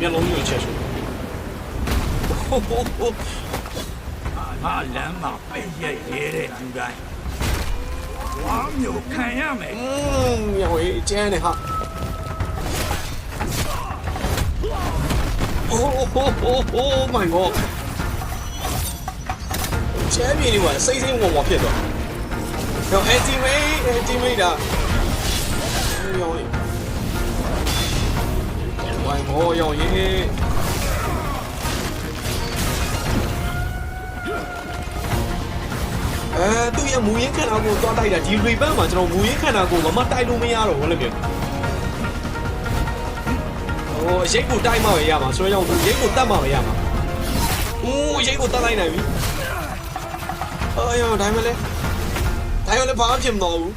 မျက်လုံးကြီးကိုချက်ဆိုဟိုဟိုဟို ငါလမ်းမှာပိတ်ရက်ရဲတဲ့လူတိုင်းဝါမျိုးခံရမယ် อืมညောင်ရေးကျန်းနေဟာโอ้โหโอ้โห my god ချမ်းမြေလေးကစိတ်စိတ်ဝုံဝါဖြစ်သွားတော့ ultimate ultimate ဒါညောင်ရေးဝိုင်း ဘောညောင်ရေးအဲသူ့ရဲ့မူရင်းခန္ဓာကိုသွားတိုက်တာဒီ revamp မှာကျွန်တော်မူရင်းခန္ဓာကိုမမတိုက်လို့မရတော့ဘူးလည်းပြောဟိုရိတ်ကိုတိုက်မှပဲရမှာဆိုတော့သူရိတ်ကိုတတ်မှပဲရမှာဦးရိတ်ကိုတတ်လိုက်နိုင်ပြီအော်ရောဒါမှလည်းဒါရောလည်းဘာမှဖြစ်မတော့ဘူး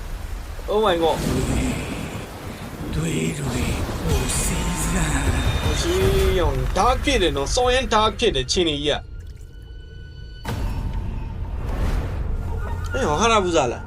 Oh my god တွေတွေဟိုစီစံ ရှိရောင် dark ဖြစ်တယ်နော်စော်ရင် dark ဖြစ်တယ်ချင်းနေကြီးอ่ะအေးဟာရဘူးစားလား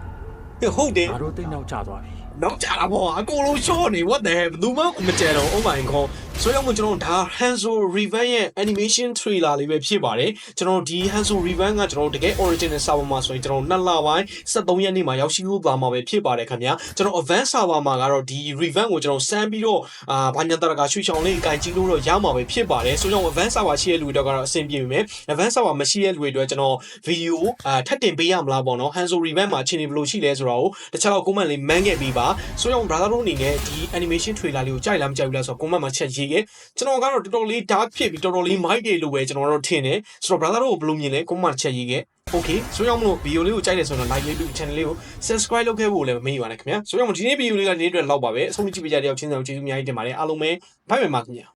ဟေးဟုတ်တယ်ငါတို့တိတ်နောက်ကျသွားပြီနောက်ကြတာပေါ့အကုန်လုံးရှော့နေ what the hell ဘယ်သူမှမကြဲတော့ oh my god ဆိုတော့ကျွန်တော်ဒါ Hanzo Revan ရဲ့ animation trailer လေးပဲဖြစ်ပါတယ်ကျွန်တော်ဒီ Hanzo Revan ကကျွန်တော်တကယ် original server မှာဆိုရင်ကျွန်တော်နှစ်လပိုင်း73ရက်နေ့မှာရောက်ရှိဖို့ပါမှာပဲဖြစ်ပါတယ်ခင်ဗျာကျွန်တော် advanced server မှာကတော့ဒီ Revan ကိုကျွန်တော်စမ်းပြီးတော့အာဘာညာတရကရွှေချောင်လေးကန်ကြည့်လို့တော့ရမှာပဲဖြစ်ပါတယ်ဆိုတော့ advanced server ရှိတဲ့လူတွေတော့ကတော့အဆင်ပြေပြီမယ် advanced server မရှိတဲ့လူတွေအတွက်ကျွန်တော် video အာထပ်တင်ပေးရမလားပေါ့နော် Hanzo Revan မှာအချိန်ဘယ်လိုရှိလဲဆိုတော့တခြားတော့ comment လေး man ခဲ့ပြီးပါဆိုတော့ brother တို့အနေနဲ့ဒီ animation trailer လေးကိုကြိုက်လားမကြိုက်ဘူးလားဆိုတော့ comment မှာချက်ရေးခဲ့ကျွန်တော်ကတော့တော်တော်လေး dark ဖြစ်ပြီးတော်တော်လေး mic တွေလိုပဲကျွန်တော်တို့ထင်တယ်ဆိုတော့ brother တို့ကိုဘယ်လိုမြင်လဲ comment မှာချက်ရေးခဲ့ Okay ဆိုတော့မလို့ video လေးကိုကြိုက်တယ်ဆိုတော့ like လေးပြီး channel လေးကို subscribe လုပ်ခဲ့ဖို့လည်းမမေ့ပါနဲ့ခင်ဗျာဆိုတော့ဒီနေ့ video လေးကဒီနေ့အတွက်လောက်ပါပဲအဆုံးထိကြည့်ပေးကြတဲ့ရောက်ချင်းဆောင်ကျေးဇူးအများကြီးတင်ပါတယ်အားလုံးပဲ bye bye ပါခင်ဗျာ